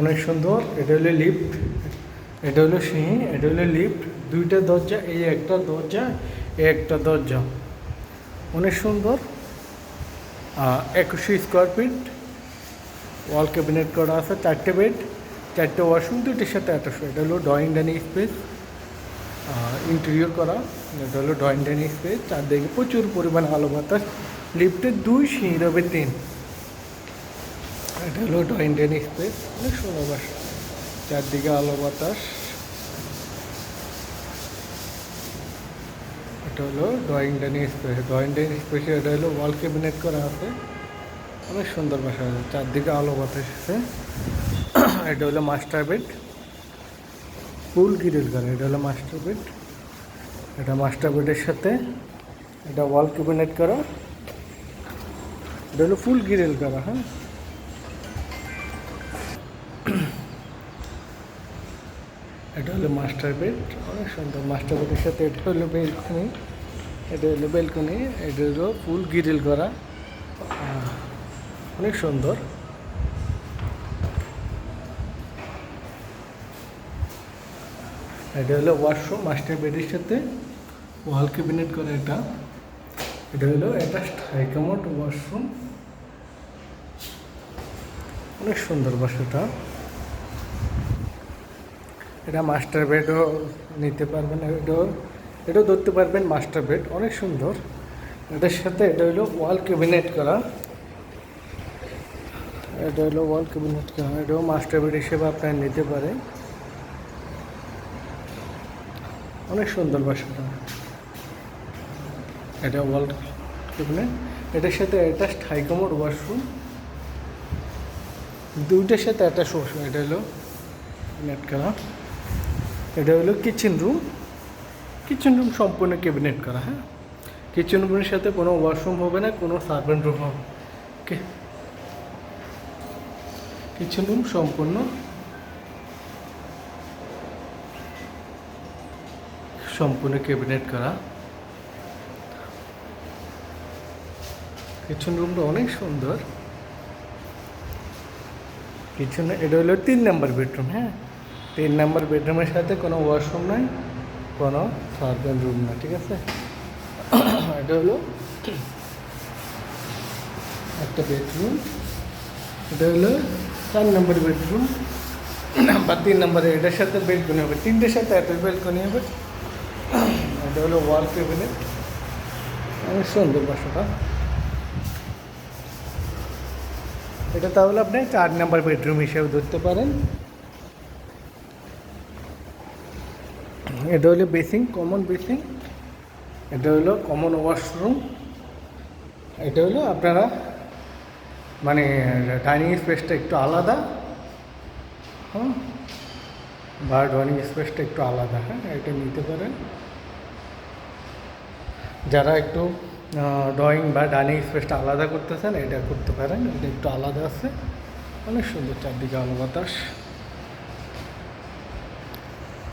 অনেক সুন্দর, এটা হলো লিফট এটা হলো সিঁড়ি, এটা হলো লিফট দুইটা দরজা, এই একটা দরজা, এই একটা দরজা। অনেক সুন্দর। একুশে স্কোয়ার ফিট ওয়াল ক্যাবিনেট করা আছে, চারটে বেড চারটে ওয়াশরুম দুইটির সাথে অ্যাটাচ এটা হলো ড্রয়িং ডাইনিং স্পেস ইন্টেরিয়র করা, এটা হলো ড্রয়িং ডাইনিং স্পেস চারদিকে প্রচুর পরিমাণ আলো বাতাস। লিফটের দুই সিঁড়ি হবে তিন। এটা হলো ড্রয়িং ডাইনিং স্পেস অনেক সুন্দর বাসা। চারদিকে আলো বাতাস। এটা হলো drawing dining space drawing dining স্পেসে এটা হলো ওয়াল ক্যাবিনেট করা আছে। অনেক সুন্দর বাসা আছে। চারদিকে আলো বাতাস আছে। এটা হলো মাস্টার বেড। ফুল গ্রিল করা এটা হলো মাস্টার বেড। এটা মাস্টার বেডের সাথে এটা ওয়াল ক্যাবিনেট করা। এটা হলো ফুল গ্রিল করা হ্যাঁ। এটা হলো মাস্টার বেড। অনেক সুন্দর। মাস্টার বেডের সাথে এটা হলো বেলকনি। এটা হলো বেলকনি। এটা হলো ফুল গ্রিল করা। অনেক সুন্দর। এটা হলো ওয়াশরুম মাস্টার বেডের সাথে। ওয়াল ক্যাবিনেট করা এটা। এটা হলো এটা হাইকামোট ওয়াশরুম। অনেক সুন্দর বাসাটা। এটা মাস্টার বেডও নিতে পারবেন এটাও এটাও ধরতে পারবেন মাস্টার বেড, অনেক সুন্দর। এটার সাথে এটা হলো ওয়াল ক্যাবিনেট করা। এটা হলো ওয়াল ক্যাবিনেট করা এটাও মাস্টার বেড হিসেবে আপনারা নিতে পারেন। অনেক সুন্দর বাসাটা। এটা ওয়াল ক্যাবিনেট এটার সাথে অ্যাটাচড হাইকমোড ওয়াশরুম। দুইটার সাথে অ্যাটাচ ওয়াশরুম, এটা হলো নেট করা। এটা হলো কিচেন রুম কিচেন রুম সম্পূর্ণ ক্যাবিনেট করা হ্যাঁ? কিচেন রুমের সাথে কোনো ওয়াশরুম হবে না, কোনো সার্ভেন্ট রুম হবে। ওকে কিচেন রুম সম্পূর্ণ। সম্পূর্ণ ক্যাবিনেট করা। কিচেন রুমটা অনেক সুন্দর। কিচেনে এটা হলো তিন নাম্বার বেডরুম হ্যাঁ? তিন নাম্বার বেডরুমের সাথে কোনো ওয়াশরুম নাই, কোনো সার্ভেন্ট রুম না ঠিক আছে? এটা হলো একটা বেডরুম এটা হলো চার নম্বর বেডরুম বা তিন নম্বরে এটার সাথে বেলকনি হবে, তিনটের সাথে একটা বেলকনি হবে। এটা হলো ওয়াল ক্যাবিনেট অনেক সুন্দর বাসাটা। এটা তাহলে আপনি চার নাম্বার বেডরুম হিসেবে ধরতে পারেন। এটা হলো বেসিং কমন বেসিং এটা হলো কমন ওয়াশরুম এটা হলো আপনারা মানে ডাইনিং স্পেসটা একটু আলাদা। হ্যাঁ বা ডাইনিং স্পেসটা একটু আলাদা হ্যাঁ? এটা নিতে পারেন। যারা একটু ড্রয়িং বা ডাইনিং স্পেসটা আলাদা করতেছেন, এটা করতে পারেন। এটা একটু আলাদা আছে। অনেক সুন্দর চারদিকে আলো বাতাস।